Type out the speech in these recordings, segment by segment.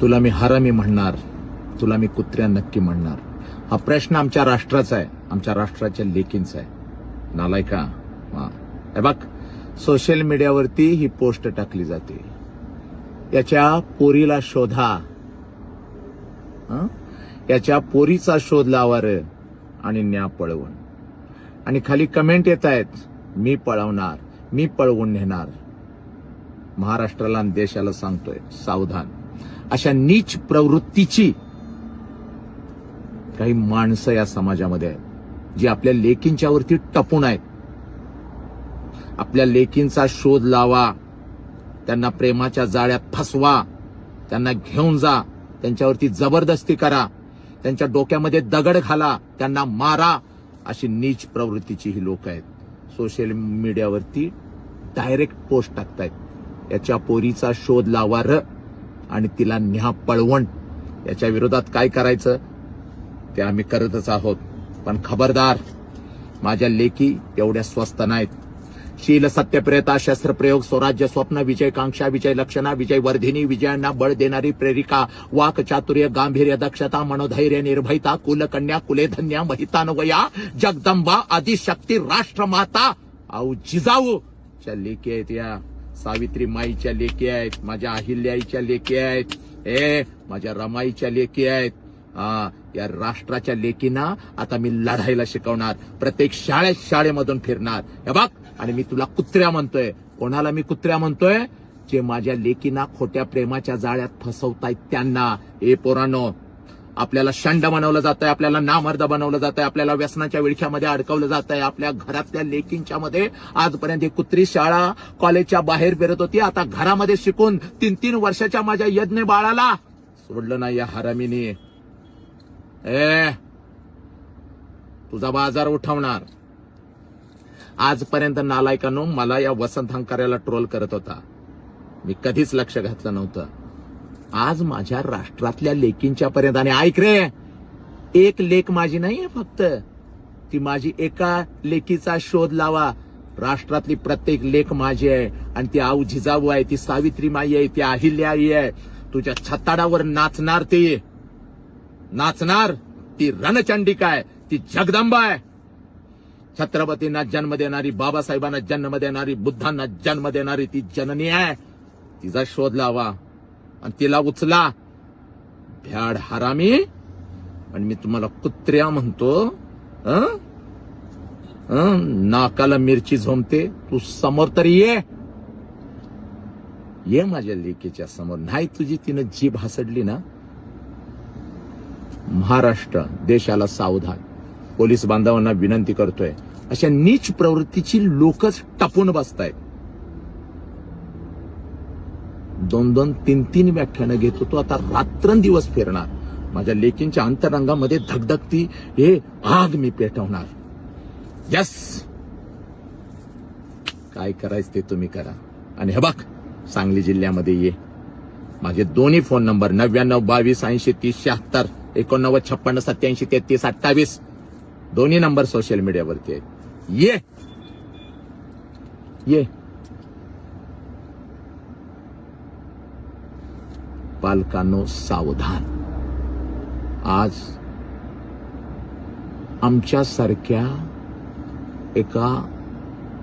तुला मी हरामी म्हणणार तुला मी कुत्र्या नक्की म्हणणार. हा प्रश्न आमच्या राष्ट्राचा आहे आमच्या राष्ट्राच्या लेकींचा आहे. नालायका का हे बघ सोशल मीडियावरती ही पोस्ट टाकली जाते. याच्या पोरीला शोधा. याच्या पोरीचा शोध लावा रे आणि न्या पळवून. आणि खाली कमेंट येत आहेत मी पळवणार मी पळवून नेणार. महाराष्ट्राला आणि देशाला सांगतोय सावधान. अशा नीच प्रवृत्तीची काही माणसं या समाजामध्ये आहेत जी आपल्या लेकींच्या वरती टपून आहेत. आपल्या लेकींचा शोध लावा त्यांना प्रेमाच्या जाळ्यात फसवा त्यांना घेऊन जा त्यांच्यावरती जबरदस्ती करा त्यांच्या डोक्यामध्ये दगड घाला त्यांना मारा अशी नीच प्रवृत्तीची ही लोक आहेत. सोशल मीडियावरती डायरेक्ट पोस्ट टाकतायत. याच्या पोरीचा शोध लावा र. आणि तिला न्या पळवण याच्या विरोधात काय करायचं ते आम्ही करतच आहोत. पण खबरदार माझ्या लेखी एवढ्या स्वस्त नाहीत. शील सत्यप्रियता शस्त्रप्रयोग स्वराज्य स्वप्न विजयकांक्षा विजय लक्षणा विजय वर्धिनी विजयांना बळ देणारी प्रेरिका वाक चातुर्य गांभीर्य दक्षता मनोधैर्य निर्भयता कुलकन्या कुलेधन्या महितानवया जगदंबा आदिशक्ती राष्ट्रमाता आऊ जिजाऊ च्या लेखी आहेत या. सावित्री माईच्या लेकी आहेत माझ्या अहिल्याईच्या लेकी आहेत ए माझ्या रमाईच्या लेकी आहेत. हा या राष्ट्राच्या लेकींना आता मी लढायला शिकवणार प्रत्येक शाळेत शाळेमधून फिरणार. हे बघ आणि मी तुला कुत्र्या म्हणतोय. कोणाला मी कुत्र्या म्हणतोय? जे माझ्या लेकींना खोट्या प्रेमाच्या जाळ्यात फसवतायत त्यांना. ए पोरानो आपल्याला शंड बनवलं जात आहे आपल्याला नामर्द बनवलं जात आहे आपल्याला व्यसनाच्या विळख्यामध्ये अडकवलं जात आहे आपल्या घरातल्या लेकींच्या मध्ये आजपर्यंत ही कुत्री शाळा कॉलेजच्या बाहेर फिरत होती. आता घरामध्ये शिकून तीन तीन वर्षाच्या माझ्या यज्ञ बाळाला सोडलं नाही या हरामीने. ए तुझा बाजार उठवणार. आजपर्यंत नालायकानो मला या वसंत हंकार्याला ट्रोल करत होता. मी कधीच लक्ष घातलं नव्हतं. आज माझ्या राष्ट्रातल्या लेकींच्या पर्यंत आणि ऐक रे एक लेख माझी नाही आहे फक्त. ती माझी एका लेकीचा शोध लावा. राष्ट्रातली प्रत्येक लेख माझी आहे आणि ती आऊ जिजाऊ आहे ती सावित्री माई आहे ती अहिल्या आई आहे. तुझ्या छताडावर नाचणार ती. नाचणार ती रणचंडिका आहे ती जगदंबा आहे. छत्रपतींना जन्म देणारी बाबासाहेबांना जन्म देणारी बुद्धांना जन्म देणारी ती जननी आहे. तिचा शोध लावा. आणि तिला उचला. भ्याड हरामी. आणि मी तुम्हाला कुत्र्या म्हणतो नाकाला मिरची झोमते. तू समोर तरी ये. ये माझ्या लेकीच्या समोर. नाही तुझी तिनं जीभ हसडली ना? महाराष्ट्र देशाला सावधान. पोलीस बांधवांना विनंती करतोय. अशा नीच प्रवृत्तीची लोकच टपून बसतायत. दोन दोन तीन तीन व्याख्यानं घेत होतो. आता रात्रंदिवस फिरणार. माझ्या लेकींच्या अंतरंगामध्ये धगधगती हे आग मी पेटवणार. यस काय करायचं ते तुम्ही करा. आणि हे बघ सांगली जिल्ह्यामध्ये ये. माझे दोन्ही फोन नंबर नव्याण्णव बावीस ऐंशी तीस शहात्तर एकोणनव्वद छप्पन्न सत्याऐंशी तेहतीस अठ्ठावीस. दोन्ही नंबर सोशल मीडियावरती आहेत. ये! ये! पालकांनो सावधान. आज आमच्यासारख्या एका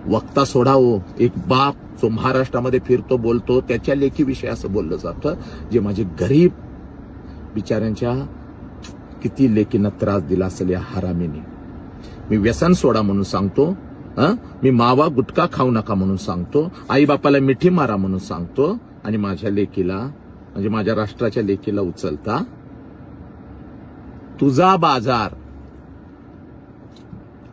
वक्ता सोडावो एक बाप जो महाराष्ट्रामध्ये फिरतो बोलतो त्याच्या लेखीविषयी असं बोललं जातं जे माझे गरीब बिचाऱ्यांच्या किती लेकींना त्रास दिला असेल या हरामीने. मी व्यसन सोडा म्हणून सांगतो मी मावा गुटखा खाऊ नका म्हणून सांगतो आई बापाला मिठी मारा म्हणून सांगतो आणि माझ्या लेकीला म्हणजे माझ्या राष्ट्राच्या लेकीला उचलता. तुझा बाजार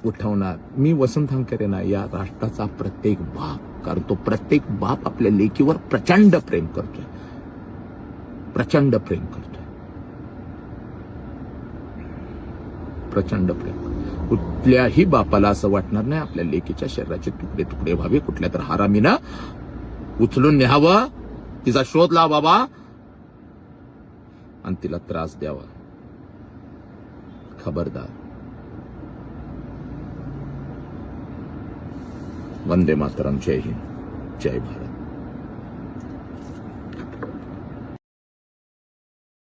उठवणार. मी वसंत हंकरे ना या राष्ट्राचा प्रत्येक बाप कारण तो प्रत्येक बाप आपल्या लेकीवर प्रचंड प्रेम करतोय. प्रचंड प्रेम करतोय. प्रचंड प्रेम कुठल्याही बापाला असं वाटणार नाही आपल्या लेकीच्या शरीराचे तुकडे तुकडे व्हावे कुठल्या तर हारामीनं उचलून न्यावं. तिचा शोध लावा बाबा. आणि तिला त्रास द्यावा. खबरदार. वंदे मातरम. जय हिंद. जय भारत.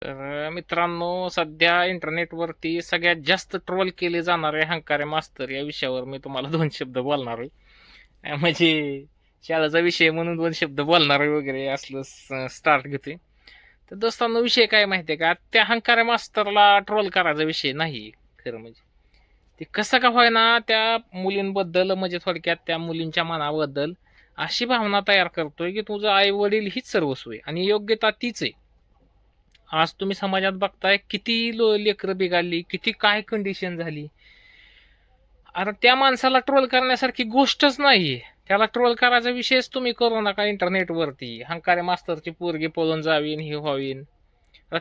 तर मित्रांनो सध्या इंटरनेटवरती सगळ्यात जास्त ट्रोल केले जाणारे हंकारे मास्तर या विषयावर मी तुम्हाला दोन शब्द बोलणार आहे. म्हणजे शाळेचा विषय म्हणून दोन शब्द बोलणार वगैरे असलं स्टार्ट घेते तर दोस्तांना विषय काय माहिती आहे का? त्या हंकारे मास्तरला ट्रोल करायचा विषय नाही खरं म्हणजे. ते कसं का होईना त्या मुलींबद्दल म्हणजे थोडक्यात त्या मुलींच्या मनाबद्दल अशी भावना तयार करतोय की तुझं आई वडील हीच सर्वस्व आहे आणि योग्यता तीच आहे. आज तुम्ही समाजात बघताय किती लो लेकरं बिघडली किती काय कंडिशन झाली. अरे त्या माणसाला ट्रोल करण्यासारखी गोष्टच नाहीये. त्याला ट्रोल करायचा विषयच तुम्ही करू नका इंटरनेटवरती हंकारे मास्तरची पोरगी पळून जावीन हे व्हावीन.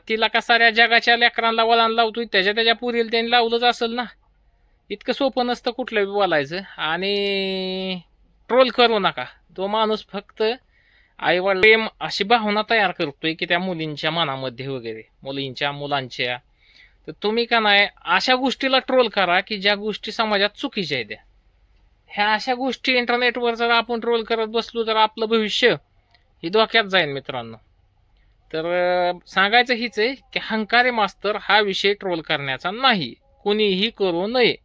तिला का साऱ्या जगाच्या लेकरांना वळण लावतोय? त्याच्या त्याच्या पुरील त्यांनी लावलंच असेल ना? इतकं सोपं नसतं कुठलं बी बोलायचं. आणि ट्रोल करू नका. तो माणूस फक्त आईवडील प्रेम अशी भावना तयार करतोय की त्या मुलींच्या मनामध्ये वगैरे मुलींच्या मुलांच्या. तर तुम्ही का नाही अशा गोष्टीला ट्रोल करा की ज्या गोष्टी समाजात चुकीच्या आहेत ह्या अशा गोष्टी इंटरनेटवर जर आपण ट्रोल करत बसलो तर आपलं भविष्य ही धोक्यात जाईल मित्रांनो. तर सांगायचं हीच आहे की हंकारे मास्तर हा विषय ट्रोल करण्याचा नाही. कुणीही करू नये.